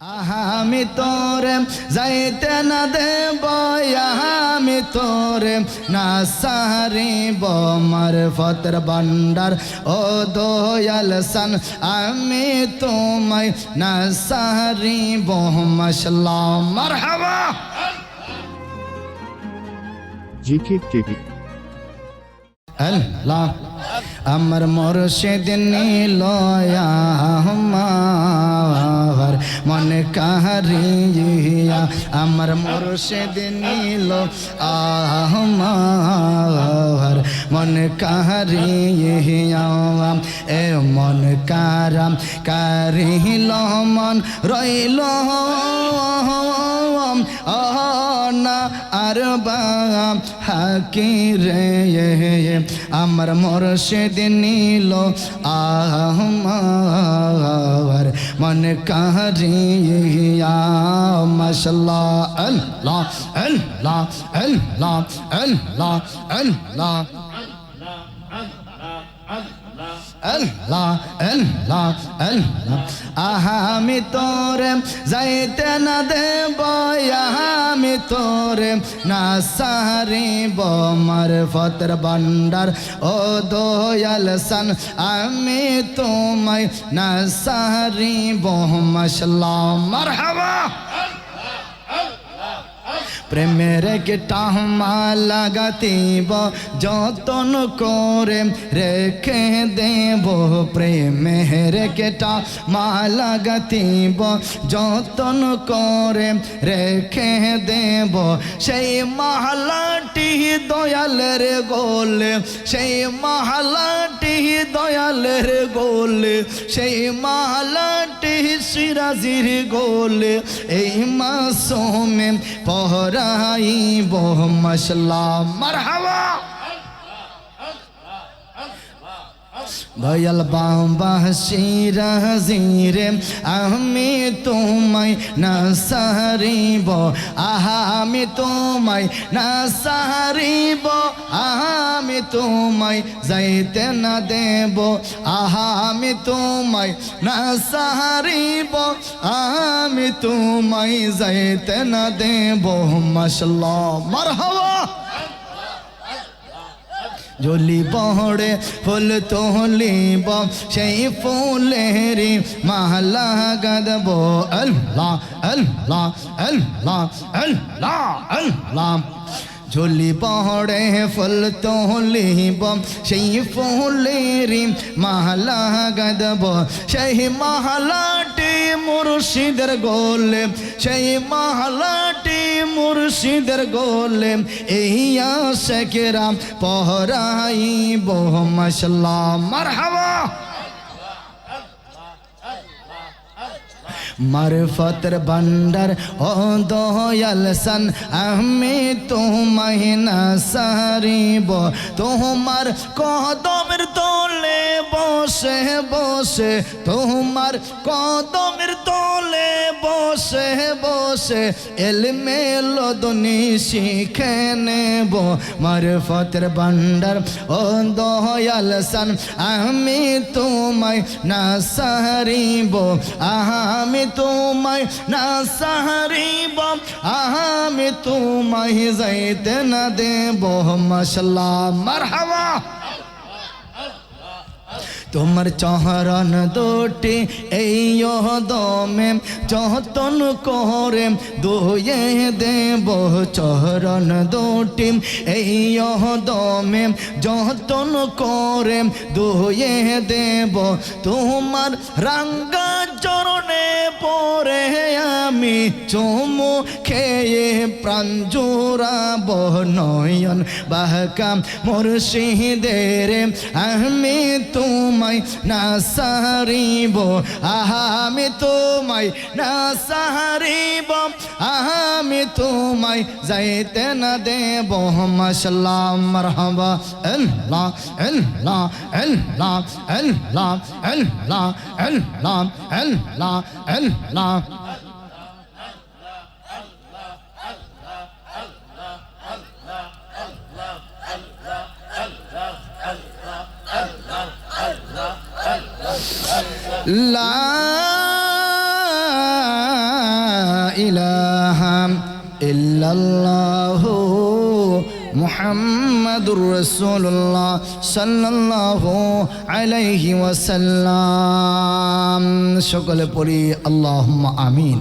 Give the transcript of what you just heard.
আমি তোরে যাইতে না দেব আমি তোরে না সারিব মারফতের ভান্ডার ও দয়াল সান আমি তোমায় না সারিব মাসলাম মারহাবা। GK TV. আল্লাহ। আমার মুর্শিদ নীল আমার মন কাহারিয়া আমার মুর্শিদ নীল আমার মন কাহারিয়া এ মন কারাম কারিল মন রইল। না আর হাকি রে আমার মুর্শিদ নীল আমার মন কারিয়া মশলা আল্লাহ আল্লাহ আল্লাহ আল্লাহ আল্লাহ। আল্লাহ আল্লাহ আল্লাহ। আহা, আমি তোরে যাইতে না দেব আমি তোরে না সারিব। মারফতের ভান্ডার ও দয়াল সান, আমি তোমায় না সারিব। মশলা মারহাবা। প্রেমের টাহমা লাগাতিব যতন করে রেখে দেব। প্রেমের কেটা মা লাগাতিব যতন করে রেখে দেব। সেই মহলাটি দয়ালের গোলে, সেই মহলাটি দয়ালের গোলে, সেই মহলাটি সিরাজির গোলে। এই মাসুমে পহরাইব মশলা মারহাবা দয়াল বাবা শিরাজিরে আমি তোমায় না সারিব আহা, আমি তোমায় না সারিব আহা, আমি তোমায় যাইতে না দেব, আহা, আমি তোমায় না সারিব আমি তোমায় যাইতে না দেব মশলা মারহাবা। জলি বহড়ে ফুল তোলিব, সেই ফুলেরি মালা গদব। আল্লাহ আল্লাহ আল্লাহ আল্লাহ আল্লাহ। ঝুলি পহড়ে ফুল তোলিব, সেই ফুলেরি মালা গদব। সেই মালাটি মুর্শিদের গোলে, সেই মালাটি মুর্শিদের গোলে। এই আশেকেরা পহরাইব মশলা মারহাবা। মারফতের ভান্ডার, ও দয়াল সান, আমি তোমায় না সারিব। তোমার কদমের তোলে বসে বসে তোমার কদমের তোলে বসে বসে এলমে লদনি শিখে নেব। মারফতের ভান্ডার ও দয়াল সান, আমি তোমায় না সারিব আমি তোমায় না সাহারিব, আমি তোমায় যাইতে না দেব। মশলা মারহাবা। তোমার চহরণ দুটি, এই দমে যতন করে দুয়ে দেব চহরণ দুটি, এই দমে যতন করে দুয়ে দেব তোমার রাঙ্গা চরণে পরে আমি চুমু খেয়ে প্রাণ জোড়াব নয়ন বাহকাম মুর্শিদের, আমি তোমায় না সারিব। আমি তোমায় না সারিব। আমি তোমায় যাইতে না দেব। মশলা মারহাবা। আল্লাহ আল্লাহ আল্লাহ আল্লাহ আল্লাহ আল্লাহ আল্লাহ আল্লাহ। লা ইলাহা ইল্লাল্লাহ মুহাম্মাদুর রাসূলুল্লাহ সাল্লাল্লাহু আলাইহি ওয়াসাল্লাম। সকলে পড়ি আল্লাহুম্মা আমিন।